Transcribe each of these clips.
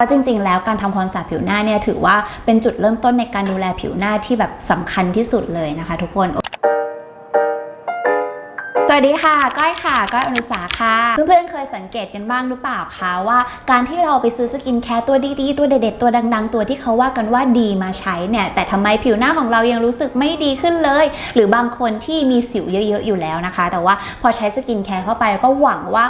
เพราะจริงๆ แล้วการทำความสะอาดผิวหน้าเนี่ยถือว่าเป็นจุดเริ่มต้นในการดูแลผิวหน้าที่แบบสำคัญที่สุดเลยนะคะทุกคน วัสดีค่ะ ก้อยค่ะ ก้อยอนุสาค่ะ เพื่อนๆ เคยสังเกตกันบ้างหรือเปล่าคะว่าการที่เราไปซื้อสกินแคร์ตัวดีๆ ตัวเด็ดๆ ตัวดังๆ ตัวที่เขาว่ากันว่าดีมาใช้เนี่ย แต่ทำไมผิวหน้าของเรายังรู้สึกไม่ดีขึ้นเลย หรือบางคนที่มีสิวเยอะๆ อยู่แล้วนะคะ แต่ว่าพอใช้สกินแคร์เข้าไปก็หวังว่า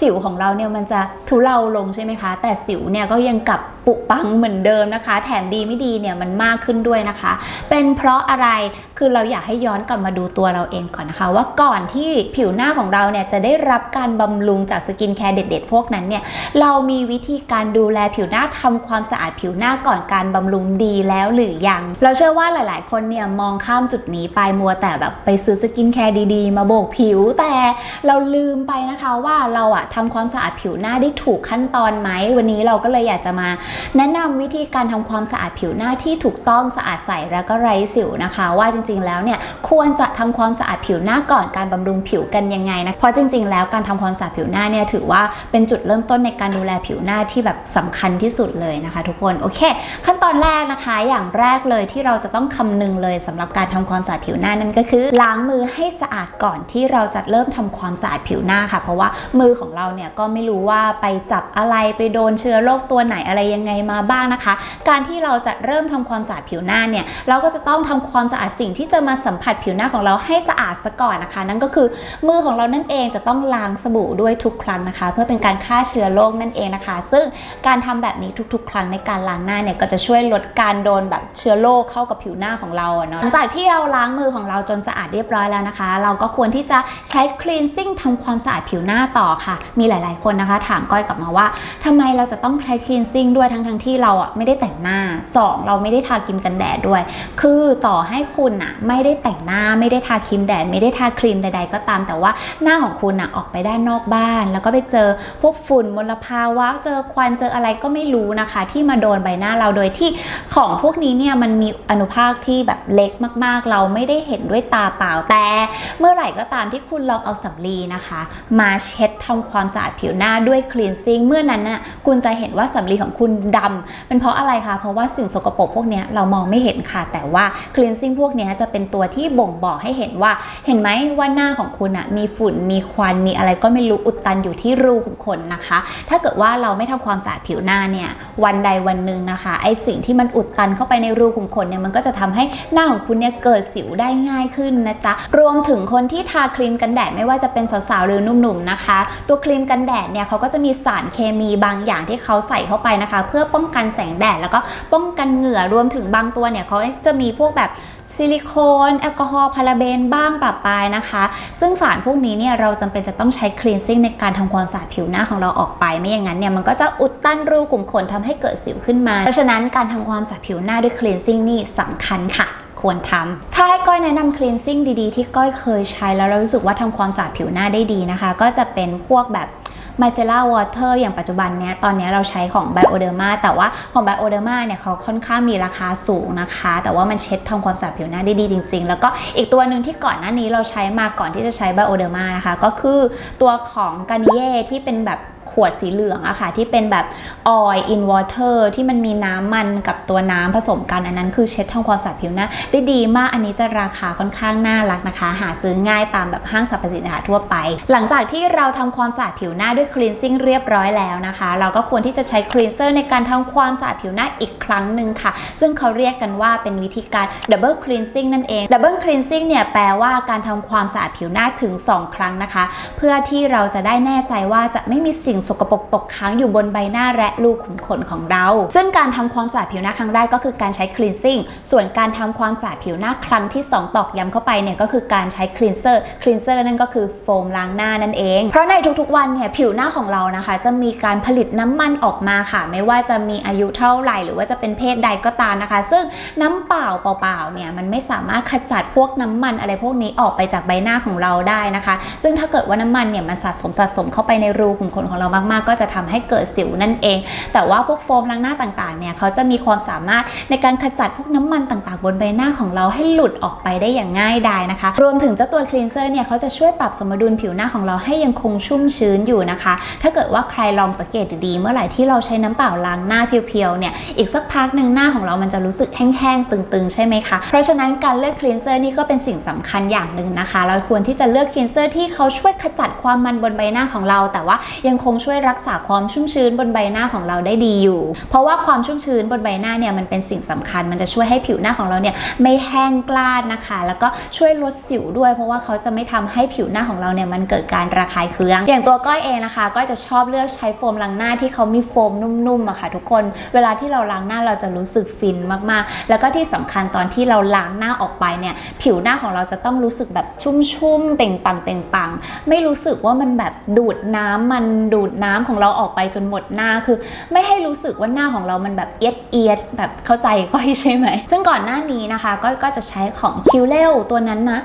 สิวของเราเนี่ยมันจะทุเลาลงใช่ไหมคะ แต่สิวเนี่ยก็ยังกลับ ปุปังเหมือนเดิมนะคะ แถมดีไม่ดีเนี่ยมันมากขึ้นด้วยนะคะ เป็นเพราะอะไรคือเราอยากให้ย้อนกลับมาดูตัวเราเองก่อนนะคะ ว่าก่อนที่ผิวหน้าของเราเนี่ยจะได้รับการบำรุงจากสกินแคร์เด็ด ๆ พวกนั้นเนี่ยเรามีวิธีการดูแลผิวหน้าทำความสะอาดผิวหน้าก่อนการบำรุงดีแล้วหรือยัง เราเชื่อว่าหลาย ๆ คนเนี่ยมองข้ามจุดนี้ไปมัวแต่แบบไปซื้อสกินแคร์ดีๆ มาโบกผิวแต่เราลืมไปนะคะว่าเราอะทำความสะอาดผิวหน้าได้ถูกขั้นตอนไหมวันนี้เราก็เลยอยากจะมาแนะนำวิธีการทำความสะอาดผิวหน้าที่ถูกต้องสะอาดใสแล้วก็ไร้สิวนะคะ ว่าจริงๆแล้วเนี่ยควรจะทำความสะอาดผิวหน้าก่อนการบำรุงผิวกันยังไงนะเพราะจริง ๆ แล้วการทำความสะอาดผิวหน้าเนี่ยถือว่าเป็นจุดเริ่มต้นในการดูแลผิวหน้าที่แบบสำคัญที่สุดเลยนะคะ ทุกคนโอเค ขั้นตอนแรกนะคะอย่างแรกเลยที่เราจะต้องคำนึงเลยสำหรับการทำความสะอาดผิวหน้านั่นก็คือ ล้างมือให้สะอาดก่อนที่เราจะเริ่มทำความสะอาดผิวหน้าค่ะ เพราะว่ามือของเราเนี่ยก็ไม่รู้ว่าไปจับอะไรไปโดนเชื้อโรคตัวไหนอะไรยังไงมาบ้างนะคะ การที่เราจะเริ่มทำความสะอาดผิวหน้าเนี่ยเราก็จะต้องทำความสะอาดสิ่งที่จะมาสัมผัสผิวหน้าของเราให้สะอาดซะก่อนนะคะ นั่นก็คือมือของเรานั่นเองจะต้องล้างสบู่ด้วยทุกครั้งนะคะ เพื่อเป็นการฆ่าเชื้อโรคนั่นเองนะคะ ซึ่งการทำแบบนี้ทุก ๆ ครั้งในการล้างหน้าเนี่ยก็จะช่วยลดการโดนแบบเชื้อโรคเข้ากับผิวหน้าของเราเนาะหลังจากที่เราล้างมือของเราจนสะอาดเรียบร้อยแล้วนะคะ เราก็ควรที่จะใช้ cleansing ทำความสะอาดผิวหน้าต่อค่ะ มีหลาย ๆ คนนะคะ ถามก้อยกลับมาว่าทำไมเราจะต้องใช้ cleansing ด้วยทั้งๆที่เราอะไม่ได้แต่งหน้า 2 เราไม่ได้ทาครีมกันแดดด้วย คือต่อให้คุณอะไม่ได้แต่งหน้าไม่ได้ทาครีมแดด ไม่ได้ทาครีมใด ๆ ก็ตาม แต่ว่าหน้าของคุณอะออกไปด้านนอกบ้าน แล้วก็ไปเจอพวกฝุ่นมลภาวะเจอควันเจออะไรก็ไม่รู้นะคะ ที่มาโดนใบหน้าเราโดยที่ของพวกนี้เนี่ยมันมีอนุภาคที่แบบเล็กมากๆ เราไม่ได้เห็นด้วยตาเปล่าแต่ เมื่อไหร่ก็ตามที่คุณลองเอาสำลีนะคะ มาเช็ดทำความสะอาดผิวหน้าด้วย cleansing เมื่อนั้นน่ะคุณจะเห็นว่าสำลีของคุณดำเป็นเพราะอะไรคะ เพราะว่าสิ่งสกปรกพวกนี้เรามองไม่เห็นค่ะ แต่ว่า cleansing พวกนี้จะเป็นตัวที่บ่งบอกให้เห็นว่า เห็นไหมว่าหน้าของคุณอะมีฝุ่น มีควัน มีอะไรก็ไม่รู้อุดตันอยู่ที่รูขุมขนนะคะ ถ้าเกิดว่าเราไม่ทำความสะอาดผิวหน้าเนี่ย วันใดวันหนึ่งนะคะ ไอสิ่งที่มันอุดตันเข้าไปในรูขุมขนเนี่ย มันก็จะทำให้หน้าของคุณเนี่ยเกิดสิวได้ง่ายขึ้นนะจ๊ะ รวมถึงคนที่ทาครีมกันแดดไม่ว่าจะเป็นสาวๆหรือหนุ่มๆนะคะ ตัวครีมกันแดดเนี่ยเขาก็จะมีสารเคมีบางอย่างที่เขาใส่เข้าไปนะคะพื่อป้องกันแสงแดดแล้วก็ป้องกันเหงื่อรวมถึงบางตัวเนี่ยเขาจะมีพวกแบบซิลิโคนแอลกอฮอล์พาราเบนบ้างปรับปรายนะคะ ซึ่งสารพวกนี้เนี่ยเราจำเป็นจะต้องใช้ cleansing ในการทำความสะอาดผิวหน้าของเราออกไป ไม่อย่างนั้นเนี่ยมันก็จะอุดตันรูขุมขนทำให้เกิดสิวขึ้นมา เพราะฉะนั้นการทำความสะอาดผิวหน้าด้วย cleansing นี่สำคัญค่ะควรทำถ้าให้ก้อยแนะนำ cleansing ดีๆ ที่ก้อยเคยใช้แล้วเรารู้สึกว่าทำความสะอาดผิวหน้าได้ดีนะคะ ก็จะเป็นพวกแบบ m i c e l l a Water อย่างปัจจุบันเนี้ยตอนนี้เราใช้ของ Bioderma แต่ว่าของ Bioderma เนี่ยเขาค่อนข้างมีราคาสูงนะคะ แต่ว่ามันเช็ดทำความสะอาดผิวหน้าได้ดีจริง ๆ แล้วก็อีกตัวหนึ่งที่ก่อนหน้านี้เราใช้มาก่อนที่จะใช้ Bioderma นะคะ ก็คือตัวของ Garnier ที่เป็นแบบ ขวดสีเหลืองอะค่ะ ที่เป็นแบบ oil in water ที่มันมีน้ำมันกับตัวน้ำผสมกันอันนั้นคือเช็ดทำความสะอาดผิวหน้าได้ดีมากอันนี้จะราคาค่อนข้างน่ารักนะคะ หาซื้อง่ายตามแบบห้างสรรพสินค้าทั่วไป หลังจากที่เราทำความสะอาดผิวหน้าด้วย cleansing เรียบร้อยแล้วนะคะ เราก็ควรที่จะใช้ cleanser ในการทำความสะอาดผิวหน้าอีกครั้งหนึ่งค่ะ ซึ่งเขาเรียกกันว่าเป็นวิธีการ double cleansing นั่นเอง double cleansing เนี่ยแปลว่าการทำความสะอาดผิวหน้าถึง 2 ครั้งนะคะ เพื่อที่เราจะได้แน่ใจว่าจะไม่มีสิ่งสกปรกตกค้างอยู่บนใบหน้าและรูขุมขนของเรา ซึ่งการทำความสะอาดผิวหน้าครั้งแรกก็คือการใช้ cleansing ส่วนการทำความสะอาดผิวหน้าครั้งที่ 2 ตอกย้ำเข้าไปเนี่ยก็คือการใช้ cleanser cleanser นั่นก็คือโฟมล้างหน้านั่นเอง เพราะในทุกๆวันเนี่ยผิวหน้าของเรานะคะ จะมีการผลิตน้ำมันออกมาค่ะ ไม่ว่าจะมีอายุเท่าไหร่ หรือว่าจะเป็นเพศใดก็ตามนะคะ ซึ่งน้ำเปล่าเปล่าๆเนี่ยมันไม่สามารถขจัดพวกน้ำมันอะไรพวกนี้ออกไปจากใบหน้าของเราได้นะคะ ซึ่งถ้าเกิดว่าน้ำมันเนี่ยมันสะสมสะสมเข้าไปในรูขุมขนของเรามากๆ ก็จะทำให้เกิดสิวนั่นเอง แต่ว่าพวกโฟมล้างหน้าต่างๆเนี่ยเขาจะมีความสามารถในการขจัดพวกน้ำมันต่างๆ บนใบหน้าของเราให้หลุดออกไปได้อย่างง่ายดายนะคะ รวมถึงเจ้าตัวคลีนเซอร์เนี่ยเขาจะช่วยปรับสมดุลผิวหน้าของเราให้ยังคงชุ่มชื้นอยู่นะคะ ถ้าเกิดว่าใครลองสังเกตดีๆ เมื่อไหร่ที่เราใช้น้ำเปล่าล้างหน้าเพียวๆเนี่ยอีกสักพักหนึ่งหน้าของเรามันจะรู้สึกแห้งๆตึงๆ ใช่ไหมคะ เพราะฉะนั้นการเลือกคลีนเซอร์นี่ก็เป็นสิ่งสำคัญอย่างหนึ่งนะคะ เราควรที่จะเลือกคลีนเซอร์ที่เขาช่วยขจัดความมันบนใบหน้าของเรา แต่ว่ายังคงช่วยรักษาความชุ่มชื้นบนใบหน้าของเราได้ดีอยู่ เพราะว่าความชุ่มชื้นบนใบหน้าเนี่ยมันเป็นสิ่งสำคัญ มันจะช่วยให้ผิวหน้าของเราเนี่ยไม่แห้งกล้านนะคะ แล้วก็ช่วยลดสิวด้วย เพราะว่าเขาจะไม่ทำให้ผิวหน้าของเราเนี่ยมันเกิดการระคายเคือง อย่างตัวก้อยเองนะคะ ก็จะชอบเลือกใช้โฟมล้างหน้าที่เขามีโฟมนุ่มๆอะค่ะ ทุกคน เวลาที่เราล้างหน้าเราจะรู้สึกฟินมากๆ แล้วก็ที่สำคัญตอนที่เราล้างหน้าออกไปเนี่ยผิวหน้าของเราจะต้องรู้สึกแบบชุ่มๆเป่งปังเป่งปัง ไม่รู้สึกว่ามันแบบดูดน้ำมันดูดน้ำของเราออกไปจนหมดหน้าคือ ไม่ให้รู้สึกว่าหน้าของเรามันแบบเอียดเอียดแบบเข้าใจก้อยใช่ไหม ซึ่งก่อนหน้านี้นะคะก้อยก็จะใช้ของคิวเลลตัวนั้นนะ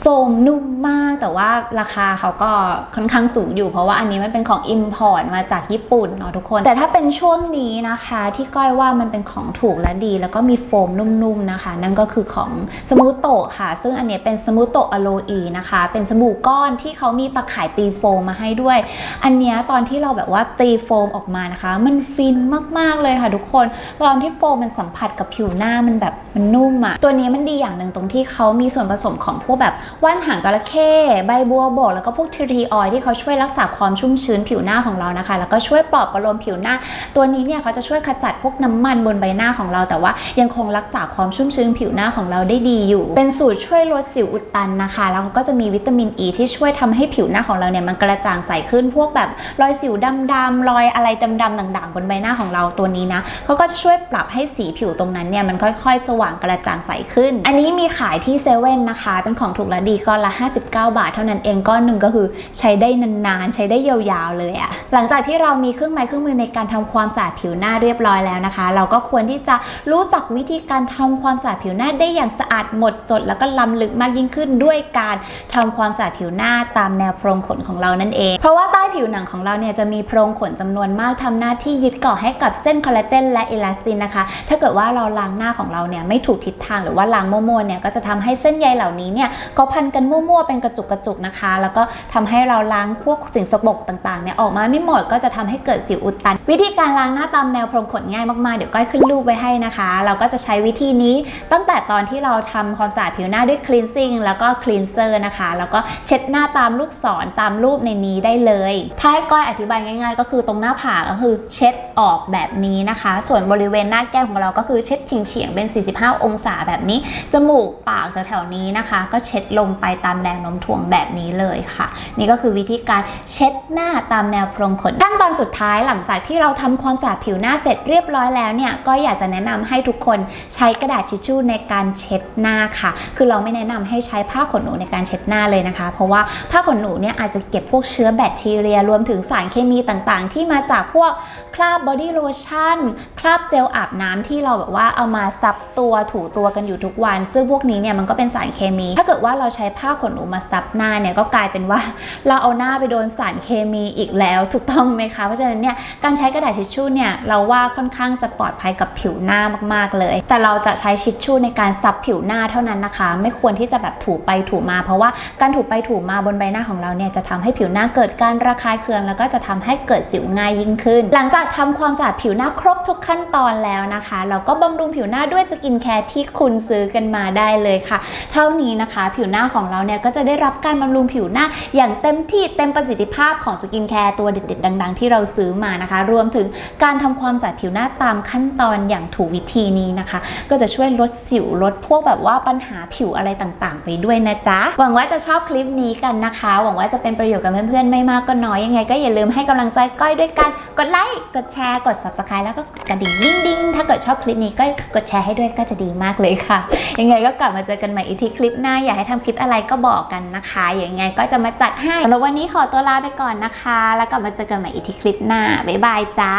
โฟมนุ่มมาก แต่ว่าราคาเขาก็ค่อนข้างสูงอยู่ เพราะว่าอันนี้มันเป็นของ Import มาจากญี่ปุ่นเนาะทุกคน แต่ถ้าเป็นช่วงนี้นะคะ ที่ก้อยว่ามันเป็นของถูกและดี แล้วก็มีโฟมนุ่มๆนะคะ นั่นก็คือของสมูโตะค่ะ ซึ่งอันนี้เป็นสมูโตะอโลอีนะคะ เป็นสบู่ก้อนที่เขามีตะข่ายตีโฟมมาให้ด้วย อันเนี้ยตอนที่เราแบบว่าตีโฟมออกมานะคะ มันฟินมากๆเลยค่ะทุกคนตอนที่โฟมมันสัมผัสกับผิวหน้ามันแบบมันนุ่มอะตัวนี้มันดีอย่างหนึ่งตรงที่เขามีส่วนผสมของพวกแบบว่านหางจระเข้ใบบัวบกแล้วก็พวกทีทีออยที่เขาช่วยรักษาความชุ่มชื้นผิวหน้าของเรานะคะ แล้วก็ช่วยปลอบประโลมผิวหน้า ตัวนี้เนี่ยเขาจะช่วยขจัดพวกน้ำมันบนใบหน้าของเรา แต่ว่ายังคงรักษาความชุ่มชื้นผิวหน้าของเราได้ดีอยู่ เป็นสูตรช่วยลดสิวอุดตันนะคะ แล้วก็จะมีวิตามินอ e ีที่ช่วยทำให้ผิวหน้าของเราเนี่ยมันกระจ่างใสขึ้นพวกแบบรอยสิวดำๆรอยอะไรดำๆด่างๆ บนใบหน้าของเราตัวนี้นะเขาก็จะช่วยปรับให้สีผิวตรงนั้นเนี่ยมันค่อยๆ สว่างกระจ่างใสขึ้น อันนี้มีขายที่เซเว่นนะคะ เป็นของถูกและดีก้อนละ 59 บาท เท่านั้นเองก้อนหนึ่งก็คือใช้ได้นานๆ ใช้ได้ยาวๆเลยอะหลังจากที่เรามีเครื่องไม้เครื่องมือในการทำความสะอาดผิวหน้าเรียบร้อยแล้วนะคะ เราก็ควรที่จะรู้จักวิธีการทำความสะอาดผิวหน้าได้อย่างสะอาดหมดจด แล้วก็ล้ำลึกมากยิ่งขึ้นด้วยการทำความสะอาดผิวหน้าตามแนวโพรงขนของเรานั่นเอง เพราะว่าใต้ผิวหนังของเราเนี่ยจะมีโพรงขนจำนวนมากทำหน้าที่ยึดเกาะให้กับเส้นคอลลาเจนและเอลาสตินนะคะ ถ้าเกิดว่าเราล้างหน้าของเราเนี่ยไม่ถูกทิศทางหรือว่าล้างมั่วๆเนี่ยก็จะทำให้เส้นใยเหล่านี้เนี่ยก็พันกันมั่วๆเป็นกระจุกกระจุกนะคะ แล้วก็ทำให้เราล้างพวกสิ่งสกปรกต่างๆเนี่ยออกมาไม่หมดก็จะทำให้เกิดสิวอุดตันวิธีการล้างหน้าตามแนวพรงขนง่ายมากๆ เดี๋ยวก้อยขึ้นรูปไว้ให้นะคะ เราก็จะใช้วิธีนี้ตั้งแต่ตอนที่เราทำความสะอาดผิวหน้าด้วย cleansing แล้วก็ cleanser นะคะ แล้วก็เช็ดหน้าตามลูกศรตามรูปในนี้ได้เลยถ้าให้ก้อยอธิบายง่ายๆ ก็คือตรงหน้าผากก็คือเช็ดออกแบบนี้นะคะ ส่วนบริเวณหน้าแก้มของเราก็คือเช็ดเฉียงๆเป็น 45 องศาแบบนี้จมูกปากแถวๆนี้นะคะ ก็เช็ดลงไปตามแรงโน้มถ่วงแบบนี้เลยค่ะ นี่ก็คือวิธีการเช็ดหน้าตามแนวพรงขนขั้นตอนสุดท้ายหลังจากที่เราทำความสะอาดผิวหน้าเสร็จเรียบร้อยแล้วเนี่ยก็อยากจะแนะนำให้ทุกคนใช้กระดาษทิชชู่ในการเช็ดหน้าค่ะ คือเราไม่แนะนำให้ใช้ผ้าขนหนูในการเช็ดหน้าเลยนะคะ เพราะว่าผ้าขนหนูเนี่ยอาจจะเก็บพวกเชื้อแบคทีเรีย รวมถึงสารเคมีต่างๆ ที่มาจากพวกคราบบอดี้โลชั่นคราบเจลอาบน้ำที่เราแบบว่าเอามาซับตัวถูตัวกันอยู่ทุกวัน ซึ่งพวกนี้เนี่ยมันก็เป็นสารเคมี ถ้าเกิดว่าเราใช้ผ้าขนหนูมาซับหน้าเนี่ยก็กลายเป็นว่า เราเอาหน้าไปโดนสารเคมีอีกแล้วถูกต้องไหมคะเพราะฉะนั้นเนี่ยการใช้ช้กระดาษทิชชู่เนี่ยเราว่าค่อนข้างจะปลอดภัยกับผิวหน้ามากๆเลย แต่เราจะใช้ทิชชู่ในการซับผิวหน้าเท่านั้นนะคะ ไม่ควรที่จะแบบถูไปถูมา เพราะว่าการถูไปถูมาบนใบหน้าของเราเนี่ยจะทำให้ผิวหน้าเกิดการระคายเคือง แล้วก็จะทำให้เกิดสิวง่ายยิ่งขึ้น หลังจากทำความสะอาดผิวหน้าครบทุกขั้นตอนแล้วนะคะ เราก็บำรุงผิวหน้าด้วยสกินแคร์ที่คุณซื้อกันมาได้เลยค่ะ เท่านี้นะคะ ผิวหน้าของเราเนี่ยก็จะได้รับการบำรุงผิวหน้าอย่างเต็มที่เต็มประสิทธิภาพของสกินแคร์ตัวเด็ดๆดัง ๆ ที่เราซื้อมานะคะรวมถึงการทำความสะอาดผิวหน้าตามขั้นตอนอย่างถูกวิธีนี้นะคะ ก็จะช่วยลดสิวลดพวกแบบว่าปัญหาผิวอะไรต่างๆ ไปด้วยนะจ๊ะ หวังว่าจะชอบคลิปนี้กันนะคะ หวังว่าจะเป็นประโยชน์กับเพื่อนๆไม่มากก็น้อยยังไง ก็อย่าลืมให้กำลังใจก้อยด้วยกัน กดไลค์กดแชร์กด subscribe แล้วก็กระดิ่งดิ้งๆถ้าเกิดชอบคลิปนี้ก็กดแชร์ให้ด้วยก็จะดีมากเลยค่ะ ยังไงก็กลับมาเจอกันใหม่อีกทีคลิปหน้าอยากให้ทำคลิปอะไรก็บอกกันนะคะยังไงก็จะมาจัดให้สำหรับวันนี้ขอตัวลาไปก่อนนะคะ แล้วกลับมาเจอกันใหม่อีกทีคลิปหน้าบ๊ายบายจ้า